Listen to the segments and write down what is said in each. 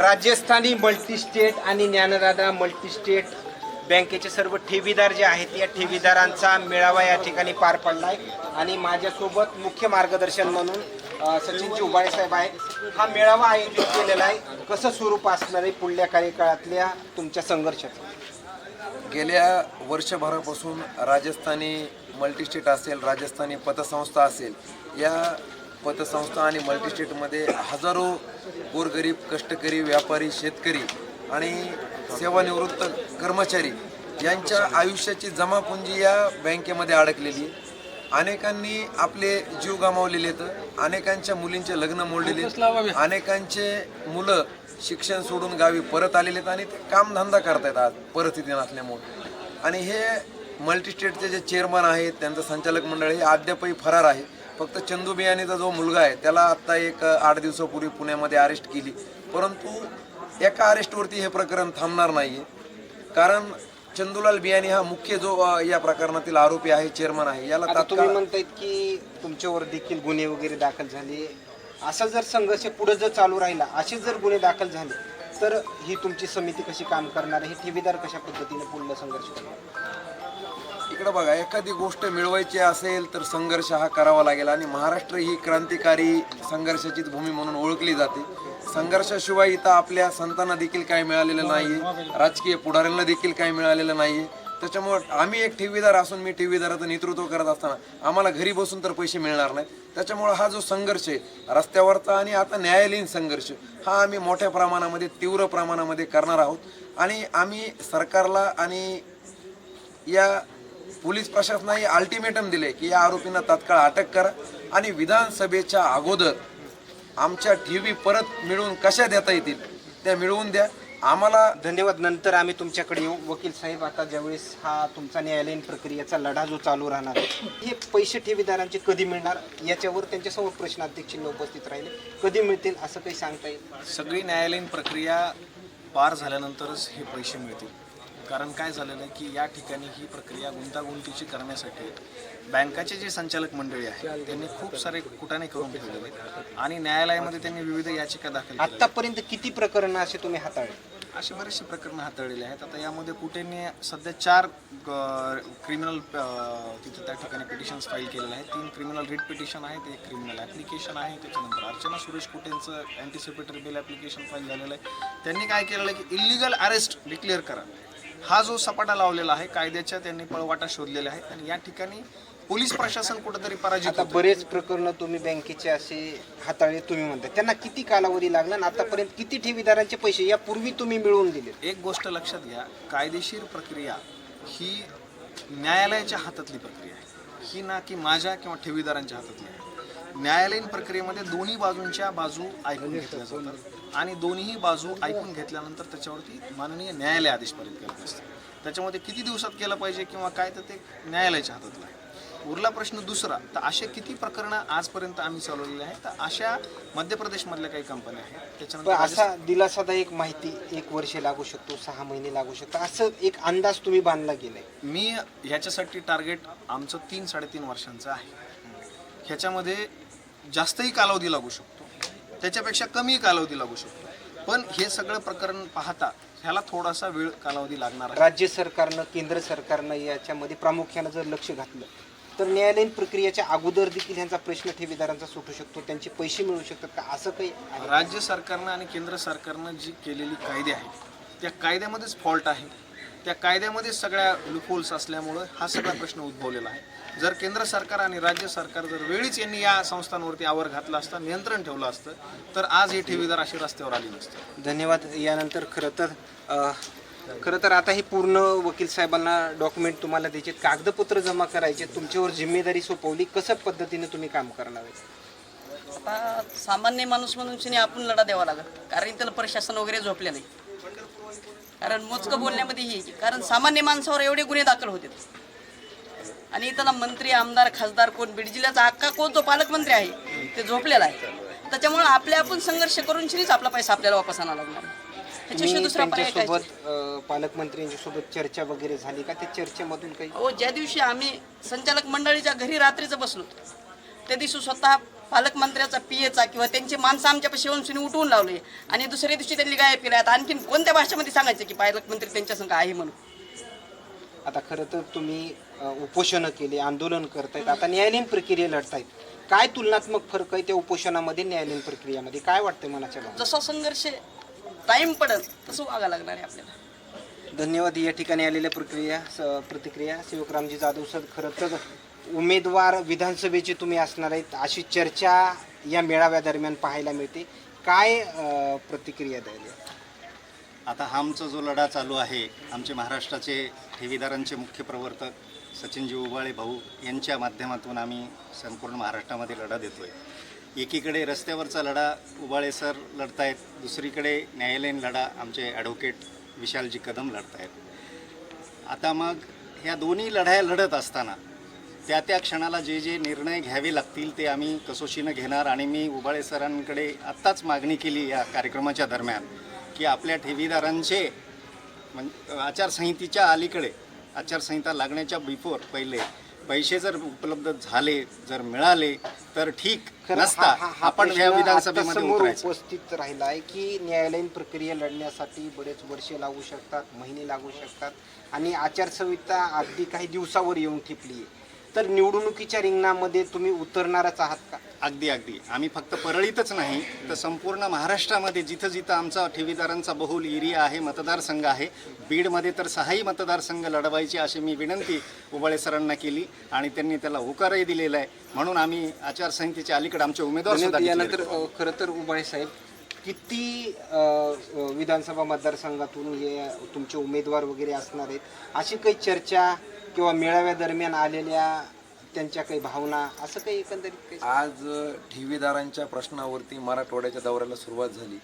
Rajasthani multi-state आणि ज्ञानदादा multi-state बँकेचे सर्व ठेवीदार जे आहेत या ठेवीदारांचा मेळावा या ठिकाणी पार पडलाय. आणि माझ्यासोबत मुख्य मार्गदर्शन म्हणून सचिन सचिनजी उबाळे साहेब आहेत. हा मेळावा आयोजित केलेला आहे. कसं स्वरूप असणार आहे पुढल्या कार्यकाळातल्या तुमच्या संघर्षाचं? गेल्या वर्षभरापासून राजस्थानी मल्टीस्टेट असेल राजस्थानी पतसंस्था असेल या पतसंस्था आणि मल्टीस्टेटमध्ये हजारो गोरगरीब कष्टकरी व्यापारी शेतकरी आणि सेवानिवृत्त कर्मचारी यांच्या आयुष्याची जमापुंजी या बँकेमध्ये अडकलेली आहे. अनेकांनी आपले जीव गमावलेले आहेत अनेकांच्या मुलींचे लग्न मोडलेले. अनेकांचे मुलं शिक्षण सोडून गावी परत आलेले आहेत आणि ते कामधंदा करतायत आज परिस्थिती नसल्यामुळे आणि हे मल्टीस्टेटचे जे चेअरमन आहेत त्यांचं संचालक मंडळ हे अद्यापही फरार आहे फक्त चंदू बियाणीचा जो मुलगा आहे त्याला आत्ता एक आठ दिवसापूर्वी पुण्यामध्ये अरेस्ट केली. परंतु एका अरेस्टवरती हे प्रकरण थांबणार नाही आहे कारण चंदूलाल बियाणी हा मुख्य जो या प्रकरणातील आरोपी आहे चेअरमन आहे याला तुम्ही तात्काळ म्हणतायत की तुमच्यावर देखील गुन्हे वगैरे दाखल झाले. असा जर संघर्ष पुढे जर चालू राहिला असे जर गुन्हे दाखल झाले तर ही तुमची समिती कशी काम करणार आहे? हे ठेवीदार कशा पद्धतीने पुढला संघर्ष करणार? इकडं बघा एखादी गोष्ट मिळवायची असेल तर संघर्ष हा करावा लागेल आणि महाराष्ट्र ही क्रांतिकारी संघर्षाची भूमी म्हणून ओळखली जाते. संघर्षाशिवाय इथं आपल्या संतांना देखील काय मिळालेलं नाही राजकीय पुढाऱ्यांना देखील काय मिळालेलं नाही त्याच्यामुळं आम्ही एक ठेवीदार असून मी ठेवीदाराचं नेतृत्व करत असताना आम्हाला घरी बसून तर पैसे मिळणार नाहीत. त्याच्यामुळं हा जो संघर्ष आहे रस्त्यावरचा आणि आता न्यायालयीन संघर्ष हा आम्ही मोठ्या प्रमाणामध्ये तीव्र प्रमाणामध्ये करणार आहोत. आणि आम्ही सरकारला आणि या पोलीस प्रशासनाने अल्टिमेटम दिले की या आरोपींना तात्काळ अटक करा आणि विधानसभेच्या अगोदर आमच्या ठेवी परत मिळवून कशा देता येतील त्या मिळवून द्या. आम्हाला धन्यवाद. नंतर आम्ही तुमच्याकडे येऊ. वकील साहेब आता ज्यावेळेस हा तुमचा न्यायालयीन प्रक्रियेचा लढा जो चालू राहणार आहे, हे पैसे ठेवीदारांचे कधी मिळणार? याच्यावर त्यांच्यासमोर प्रश्नाध्यक्ष चिन्ह उपस्थित राहिले. कधी मिळतील असं काही सांगता येईल? सगळी न्यायालयीन प्रक्रिया पार झाल्यानंतरच हे पैसे मिळतील. कारण काय झालेलं आहे की या ठिकाणी ही प्रक्रिया गुंतागुंतीची करण्यासाठी बँकाचे जे संचालक मंडळी आहे त्यांनी खूप सारे कुटाणे करून ठेवलेले आहेत. आणि न्यायालयामध्ये त्यांनी विविध याचिका दाखल. आतापर्यंत किती प्रकरणं असे तुम्ही हाताळले? अशी बरेचशी प्रकरणं हाताळलेली आहेत. आता यामध्ये कुठेने सध्या चार क्रिमिनल तिथे त्या ठिकाणी पिटिशन्स फाईल केलेले आहेत. तीन क्रिमिनल रिट पिटिशन आहेत एक क्रिमिनल ॲप्लिकेशन आहे त्याच्यानंतर अर्चना सुरेश कुटेंचं अँटिसिपेटरी बिल ॲप्लिकेशन फाईल झालेलं आहे. त्यांनी काय केलेलं आहे की इलिगल अरेस्ट डिक्लेअर करा. हा जो सपाटा लावलेला आहे कायद्याच्या त्यांनी पळवाटा शोधलेल्या आहेत आणि या ठिकाणी पोलीस प्रशासन कुठेतरी पराजित आता होतं. बरेच प्रकरण तुम्ही बँकेचे असे हाताळले तुम्ही म्हणता. त्यांना किती कालावधी लागला आणि आतापर्यंत किती ठेवीदारांचे पैसे यापूर्वी तुम्ही मिळवून दिले एक गोष्ट लक्षात घ्या कायदेशीर प्रक्रिया ही न्यायालयाच्या हातातली प्रक्रिया आहे. ही ना की माझ्या किंवा ठेवीदारांच्या हातातली आहे. न्यायालयीन प्रक्रियेमध्ये दोन्ही बाजूंच्या बाजू ऐकून घेतल्या जातात. आणि दोन्हीही बाजू ऐकून घेतल्यानंतर त्याच्यावरती माननीय न्यायालय आदेश पारित करत असते त्याच्यामध्ये किती दिवसात केलं पाहिजे किंवा काय तर ते न्यायालयाच्या हातातलं आहे. उरला प्रश्न दुसरा तर असे किती प्रकरणं आजपर्यंत आम्ही चालवलेली आहेत? तर अशा मध्य प्रदेशमधल्या काही कंपन्या आहेत. त्याच्यानंतर असा दिलासादायक माहिती एक वर्ष लागू शकतो सहा महिने लागू शकतो. असं एक अंदाज तुम्ही बांधला गेलाय मी ह्याच्यासाठी टार्गेट आमचं तीन साडेतीन वर्षांचं आहे. ह्याच्यामध्ये जास्तही कालावधी लागू शकतो. त्याच्यापेक्षा कमी कालावधी लागू शकतो. पण हे सगळं प्रकरण पाहता ह्याला थोडासा वेळ कालावधी लागणार आहे. राज्य सरकारनं केंद्र सरकारनं याच्यामध्ये प्रामुख्यानं जर लक्ष घातलं तर न्यायालयीन प्रक्रियेच्या अगोदर देखील ह्यांचा प्रश्न ठेवीदारांचा सुटू शकतो. त्यांचे पैसे मिळू शकतात का? असं काही आहे? राज्य सरकारनं आणि केंद्र सरकारनं जी केलेली कायदे आहेत त्या कायद्यामध्येच फॉल्ट आहे. त्या कायद्यामध्येच सगळ्या लुफोल्स असल्यामुळं हा सगळा प्रश्न उद्भवलेला आहे. जर केंद्र सरकार आणि राज्य सरकार जर वेळीच यांनी या संस्थांवरती आवर घातला असता नियंत्रण ठेवलं असतं तर आज हे ठेवीदार अशी रस्त्यावर आली नसते धन्यवाद. यानंतर खरं तर खरं तर आता ही पूर्ण वकील साहेबांना डॉक्युमेंट तुम्हाला द्यायचे कागदपत्र जमा करायचे तुमच्यावर जिम्मेदारी सोपवली कसं पद्धतीने तुम्ही काम करणार आहे आता सामान्य माणूस म्हणून आपण लढा द्यावा लागत कारण त्याला प्रशासन वगैरे झोपले नाही. कारण मोजकं बोलण्यामध्ये ही की कारण सामान्य माणसावर एवढे गुन्हे दाखल होते. आणि त्याला मंत्री आमदार खासदार कोण? बीड जिल्ह्याचा अख्खा कोण? तो पालकमंत्री आहे. ते झोपलेला आहे. त्याच्यामुळे आपले आपण संघर्ष करून शिरीच आपला पैसा आपल्याला वापस आणावा लागणार. त्याच्याशिवाय तुम्ही दुसरा पर्याय काय? त्यांच्यासोबत अ, पालकमंत्र्यांच्यासोबत चर्चा वगैरे झाली का? त्या चर्चेमधून काही हो ज्या दिवशी आम्ही संचालक मंडळीच्या घरी रात्रीचं बसलो त्या दिवशी स्वतः पालकमंत्र्याचा पीएचा किंवा त्यांची माणसं आमच्यापाशी येऊन सुनी उठवून लावले. आणि दुसऱ्या दिवशी त्यांनी गायब केल्या आता आणखीन कोणत्या भाषेमध्ये सांगायचं की पालकमंत्री त्यांच्या संघ आहे म्हणून? आता खरं तर तुम्ही उपोषणं केली आंदोलन करतायत. आता न्यायालयीन प्रक्रिया लढतायत. काय तुलनात्मक फरक आहे त्या उपोषणामध्ये न्यायालयीन प्रक्रियामध्ये? काय वाटतंय मनाच्या जसा संघर्ष टाईम पडेल तसं वागा लागणार आहे आपल्याला. धन्यवाद. या ठिकाणी आलेल्या प्रक्रिया स- प्रतिक्रिया. सेवकरामजी जाधव सर खरं तर उमेदवार विधानसभेचे तुम्ही असणार आहेत अशी चर्चा या मेळाव्या दरम्यान पाहायला मिळते. काय अ, प्रतिक्रिया द्यायला आता हा आमचा जो लढा चालू आहे आमचे महाराष्ट्राचे ठेवीदारांचे मुख्य प्रवर्तक सचिनजी उबाळे भाऊ यांच्या माध्यमातून आम्ही संपूर्ण महाराष्ट्रामध्ये लढा देतो आहे एकीकडे रस्त्यावरचा लढा उबाळे सर लढतायत दुसरीकडे न्यायालयीन लढा आमचे ॲडव्होकेट विशालजी कदम लढतायत. आता मग ह्या दोन्ही लढाया लढत असताना त्या त्या क्षणाला जे जे निर्णय घ्यावे लागतील ते आम्ही कसोशीनं घेणार आणि मी उबाळे सरांकडे आत्ताच मागणी केली या कार्यक्रमाच्या दरम्यान की आपल्या ठेवीदारांचे म्हणजे आचारसंहितेच्या अलीकडे आचारसंहिता लागण्याच्या बिफोर पहिले पैसे जर उपलब्ध झाले जर मिळाले तर ठीक नसता आपण या विधानसभेमध्ये उपस्थित राहिला आहे की न्यायालयीन प्रक्रिया लढण्यासाठी बरेच वर्षे लागू शकतात महिने लागू शकतात आणि आचारसंहिता अगदी काही दिवसावर येऊन ठिपली आहे तर निवडणुकीच्या रिंगणामध्ये तुम्ही उतरणारच आहात का? अगदी अगदी. आम्ही फक्त परळीतच नाही तर संपूर्ण महाराष्ट्रामध्ये जिथं जिथं आमचा ठेवीदारांचा बहुल एरिया आहे मतदारसंघ आहे बीडमध्ये तर सहाही मतदारसंघ लढवायची अशी मी विनंती उबाळे सरांना केली आणि त्यांनी त्याला होकारही दिलेला आहे. म्हणून आम्ही आचारसंहितेच्या अलीकडे आमचे उमेदवार सुद्धा यानंतर. अ, खरं तर उबाळे साहेब किती अ, अ, विधानसभा मतदारसंघातून हे तुमचे उमेदवार वगैरे असणार आहेत? अशी काही चर्चा किंवा मेळाव्या दरम्यान आलेल्या त्यांच्या काही भावना असं काही एकंदरीत काही? आज ठेवीदारांच्या प्रश्नावरती मराठवाड्याच्या दौऱ्याला सुरुवात झाली.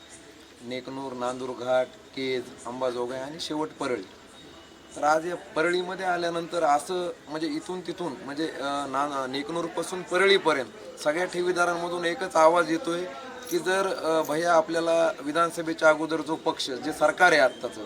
नेकनूर नांदूर घाट केज अंबाजोगाई आणि शेवट परळी. तर आज या परळीमध्ये आल्यानंतर असं म्हणजे इथून तिथून म्हणजे ना नेकनूरपासून परळीपर्यंत सगळ्या ठेवीदारांमधून एकच आवाज येतोय की जर भैया आपल्याला विधानसभेच्या अगोदर जो पक्ष जे सरकार आहे आत्ताचं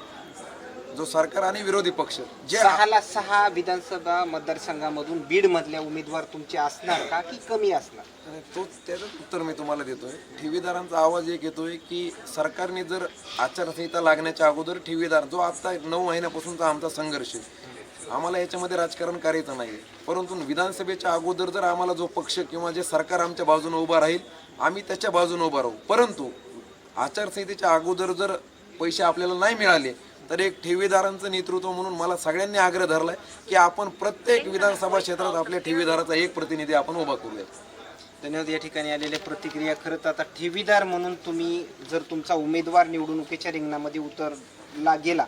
जो सरकार आणि विरोधी पक्ष जे सहाला सहा विधानसभा मतदारसंघामधून बीड मधल्या उमेदवार तुमचे असणार का की कमी असणार? आणि तोच त्याचंच उत्तर मी तुम्हाला देतोय. ठेवीदारांचा आवाज एक येतोय की सरकारने जर आचारसंहिता लागण्याच्या अगोदर ठेवीदार जो आता नऊ महिन्यापासूनचा आमचा संघर्ष आहे आम्हाला याच्यामध्ये राजकारण करायचं नाही परंतु विधानसभेच्या अगोदर जर आम्हाला जो पक्ष किंवा जे सरकार आमच्या बाजूने उभा राहील आम्ही त्याच्या बाजूने उभा राहू. परंतु आचारसंहितेच्या अगोदर जर पैसे आपल्याला नाही मिळाले तर एक ठेवीदारांचं नेतृत्व म्हणून मला सगळ्यांनी आग्रह धरलाय की आपण प्रत्येक विधानसभा क्षेत्रात आपल्या ठेवीदाराचा एक प्रतिनिधी आपण उभा करूया. धन्यवाद. या ठिकाणी आलेल्या प्रतिक्रिया खरं तर आता ठेवीदार म्हणून तुम्ही जर तुमचा उमेदवार निवडणुकीच्या रिंगणामध्ये उतरला गेला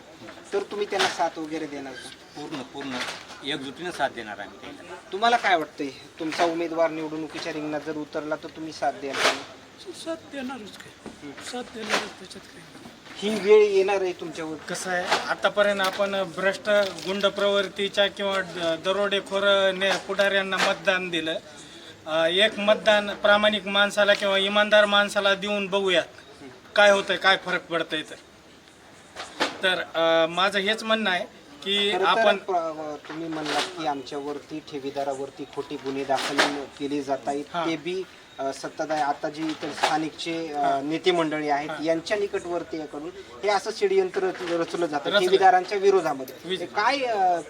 तर तुम्ही त्यांना साथ वगैरे देणार का? पूर्ण पूर्ण. एकजुटीनं साथ देणार आम्ही तुम्हाला काय वाटतंय? तुमचा उमेदवार निवडणुकीच्या रिंगणात जर उतरला तर तुम्ही साथ द्याल का? साथ देणारच काय साथ देणारच त्याच्यात काही ही वेळ येणार आहे तुमच्यावर? कसं आहे आतापर्यंत आपण भ्रष्ट गुंड प्रवृत्तीच्या किंवा द- दरोडेखोर ने पुढाऱ्यांना मतदान दिलं. अं, एक मतदान प्रामाणिक माणसाला किंवा इमानदार माणसाला देऊन बघूयात. काय होतंय काय फरक पडतंय तर तर अं, माझं हेच म्हणणं आहे की खरं तर आपण तुम्ही म्हणलात की आमच्यावरती ठेवीदारावरती खोटी गुन्हे दाखल केले जात आहेत. ते बी सत्ताधारी आता जे इतर स्थानिकचे नेते मंडळी आहेत. यांच्या निकटवर्ती कडून हे असं षडयंत्र रचलं जातं. ठेवीदारांच्या विरोधामध्ये. हे काय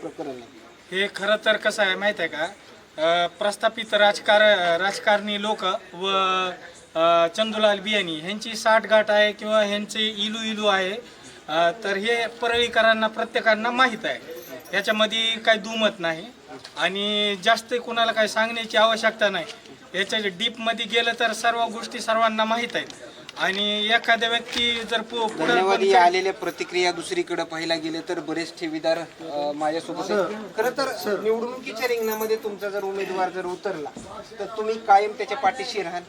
प्रकरण आहे? हे खरं तर कसं आहे माहीत आहे का? प्रस्थापित राजकार राजकारणी लोक व चंदुलाल बियाणी ह्यांची साठगाठ आहे किंवा ह्यांचे इलू इलू आहे तर हे परळीकरांना प्रत्येकांना माहीत आहे. याच्यामध्ये काही दुमत नाही. आणि जास्त कोणाला काही सांगण्याची आवश्यकता नाही. याच्या डीपमध्ये गेलं तर सर्व गोष्टी सर्वांना माहीत आहेत. आणि एखाद्या व्यक्ती जर पु- पुढं धन्यवाद या आलेल्या प्रतिक्रिया दुसरीकडे पाहायला गेले तर बरेच ठेवीदार अ, माझ्यासोबत आहेत. खरं तर निवडणुकीच्या रिंगणामध्ये तुमचा जर उमेदवार जर उतरला तर तुम्ही कायम त्याच्या पाठीशी राहाल?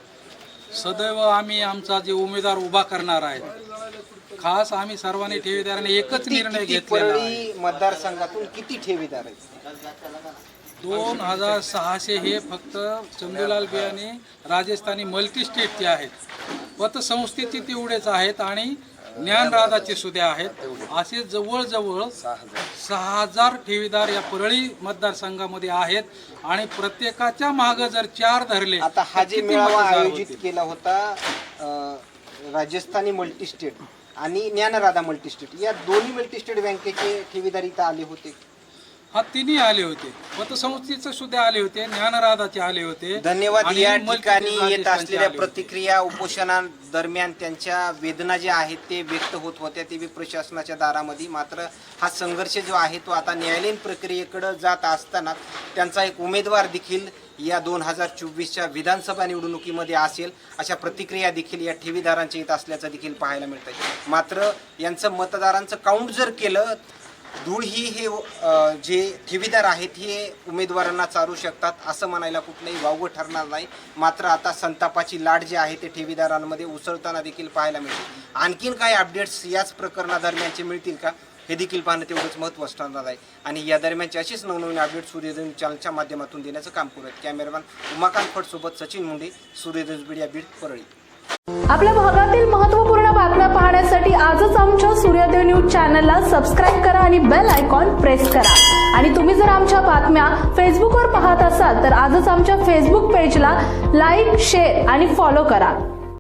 सदैव आम्ही आमचा जे उमेदवार उभा करणार आहेत खास आम्ही सर्वांनी ठेवीदारांनी एकच निर्णय किती घेतलेला आहे. परळी मतदारसंघातून किती ठेवीदार आहेत? दोन हजार सहाशे हे फक्त चंदूलाल बियाणे राजस्थानी मल्टी स्टेटचे आहेत. पतसंस्थेचे तेवढेच आहेत आणि ज्ञानराधाचे सुद्धा आहेत. असे जवळजवळ सहा हजार ठेवीदार या परळी मतदारसंघामध्ये आहेत आणि प्रत्येकाच्या मागं जर चार धरले आता हा तर जे किती मेळावा मतदार आयोजित? केला होता अं, राजस्थानी मल्टीस्टेट आणि ज्ञानराधा मल्टीस्टेट या दोन्ही मल्टीस्टेट बँकेचे ठेवीदार इथं आले होते. हा तिन्ही आले होते. पतसंस्थेचे सुद्धा आले होते ज्ञानराधाचे आले होते. धन्यवाद. आणि या मल्टी ठिकाणी येत असलेल्या आले होते. प्रतिक्रिया उपोषणा दरम्यान त्यांच्या वेदना ज्या आहेत ते व्यक्त होत होत्या ते बी प्रशासनाच्या दारामध्ये. मात्र हा संघर्ष जो आहे तो आता न्यायालयीन प्रक्रियेकडे जात असताना त्यांचा एक उमेदवार देखील या दोन हजार चोवीसच्या विधानसभा निवडणुकीमध्ये असेल अशा प्रतिक्रिया देखील या ठेवीदारांच्या येत असल्याचं देखील पाहायला मिळत आहे मात्र यांचं मतदारांचं काउंट जर केलं धूळ ही हे जे ठेवीदार आहेत हे उमेदवारांना चालू शकतात असं म्हणायला कुठलंही वावगं ठरणार नाही. मात्र आता संतापाची लाट जी आहे ते ठेवीदारांमध्ये उसळताना देखील पाहायला मिळते. आणखीन काही अपडेट्स याच प्रकरणादरम्यानचे मिळतील का? हे देखील पाहणं तेवढंच महत्त्वाचं ठरणार आहे. आणि या दरम्यानचे असेच नवनवीन अपडेट सूर्यदेव चॅनलच्या माध्यमातून देण्याचं काम करू आहेत. कॅमेरामॅन उमाकांत फटसोबत सचिन मुंडे सूर्यदेव बीडिया बीड परळी. आपल्या भागातील महत्त्वपूर्ण बातम्या पाहण्यासाठी आजच आमच्या सूर्यदेव न्यूज चॅनलला सबस्क्राईब करा आणि बेल आयकॉन प्रेस करा. आणि तुम्ही जर आमच्या बातम्या फेसबुकवर पाहत असाल तर आजच आमच्या फेसबुक पेजला लाईक शेअर आणि फॉलो करा.